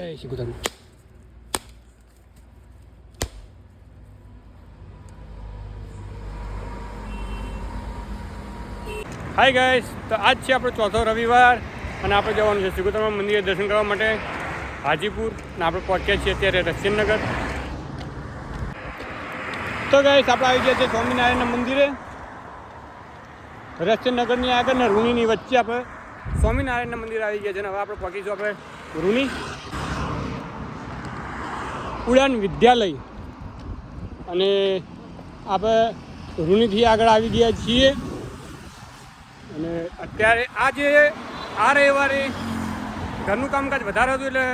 જય Shri Krishna hi guys તો આજ છે આપણો ચોથો રવિવાર અને આપણે જવાનું છે શ્રીગુતરમાં મંદિરે દર્શન કરવા માટે હાજીપુર અને આપણે પહોંચ્યા છીએ અત્યારે રશ્ચિનનગર તો ગાઈસ આપણે આવી ગયા છે સ્વામિનારાયણના મંદિરે. રશ્ચિનનગરની આગળ ને રૂણીની વચ્ચે આપણે સ્વામિનારાયણના મંદિર આવી ગયા છે અને હવે આપણે પહોંચીશું આપણે રૂણી. ઉડાન વિદ્યાલય. અને આપણે રૂણીથી આગળ આવી ગયા છીએ. અને અત્યારે આજે આ રવિવારે ઘરનું કામકાજ વધારે હતું એટલે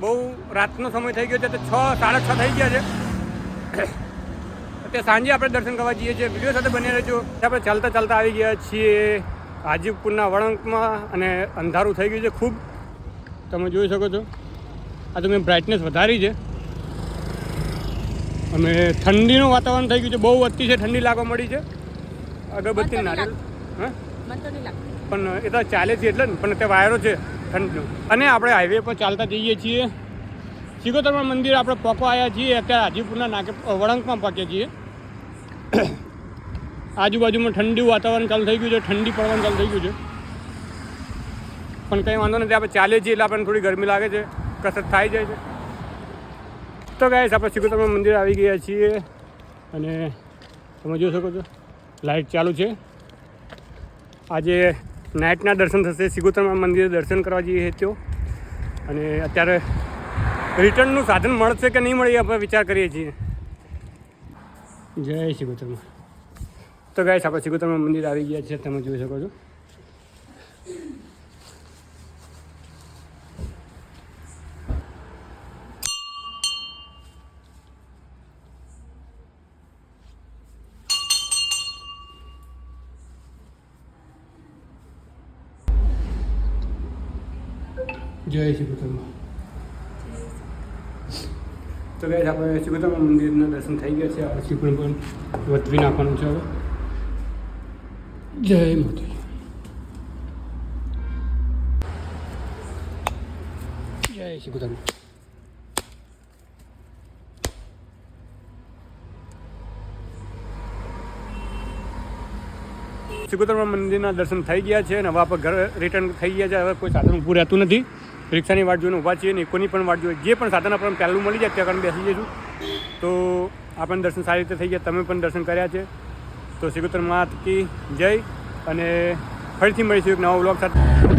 બહુ રાતનો સમય થઈ ગયો છે તો છ, સાડા છ થઈ ગયા છે. અત્યારે સાંજે આપણે દર્શન કરવા જઈએ છીએ. વીડિયો સાથે બની રહેજો. આપણે ચાલતા ચાલતા આવી ગયા છીએ હાજીપુરના વળંકમાં અને અંધારું થઈ ગયું છે ખૂબ. તમે જોઈ શકો છો. આ તો મેં બ્રાઇટનેસ વધારી છે. અને ઠંડીનું વાતાવરણ થઈ ગયું છે. બહુ વધતી છે ઠંડી લાગવા મળી છે. અગરબત્તી નારિયેલ. પણ એ તો ચાલે છે એટલે ને પણ તે વાયરો છે ઠંડીનો. અને આપણે હાઈવે પર ચાલતા જઈએ છીએ. સિકોતરમાં મંદિર આપણે પહોંચવા આવ્યા છીએ. અત્યારે હાજીપુરના નાકે વળંકમાં પહોંચ્યા છીએ. આજુબાજુમાં ઠંડી વાતાવરણ ચાલુ થઈ ગયું છે ઠંડી પડવાનું ચાલુ થઈ ગયું છે. પણ કંઈ વાંધો નથી આપણે ચાલીએ છીએ એટલે આપણને થોડી ગરમી લાગે છે કસરત થાય જાય છે. તો ગાય આપણે શિકોતરમાં મંદિર આવી ગયા છીએ. અને તમે જોઈ શકો છો લાઇટ ચાલુ છે. આજે નાઇટના દર્શન થશે શિકોતરમાં મંદિરે દર્શન કરવા જઈએ તો અને અત્યારે રિટર્નનું સાધન મળશે કે નહીં મળે આપણે વિચાર કરીએ છીએ. જય શિકોતરમાં તો ગાય આપણે શિકોતરમાં મંદિર આવી ગયા છે તમે જોઈ શકો છો. જય સિગોતરમાં તો ગાઈસ આપણે સિગોતરમાં મંદિરના દર્શન થઈ ગયા છે. આપણે શિવપુર પણ વધવી નાખવાનું છે હવે જય માતાજી. જય સિગોતરમાં સિકોતરમાં મંદિરના દર્શન થઈ ગયા છે અને હવે આપણે ઘર રિટર્ન થઈ ગયા છે. હવે કોઈ સાધન ઊભું રહેતું નથી. રિક્ષાની વાટ જોઈને ઊભા છીએ ને કોની પણ વાટ જોઈએ, જે પણ સાધન આપણને પહેલું મળી જાય, ત્યાં બેસી જઈશું. તો આપણને દર્શન સારી રીતે થઈ ગયા, તમે પણ દર્શન કર્યા છે. તો સિકોતર માત કી જય, અને ફરીથી મળીશું એક નવા બ્લોગ સાથે.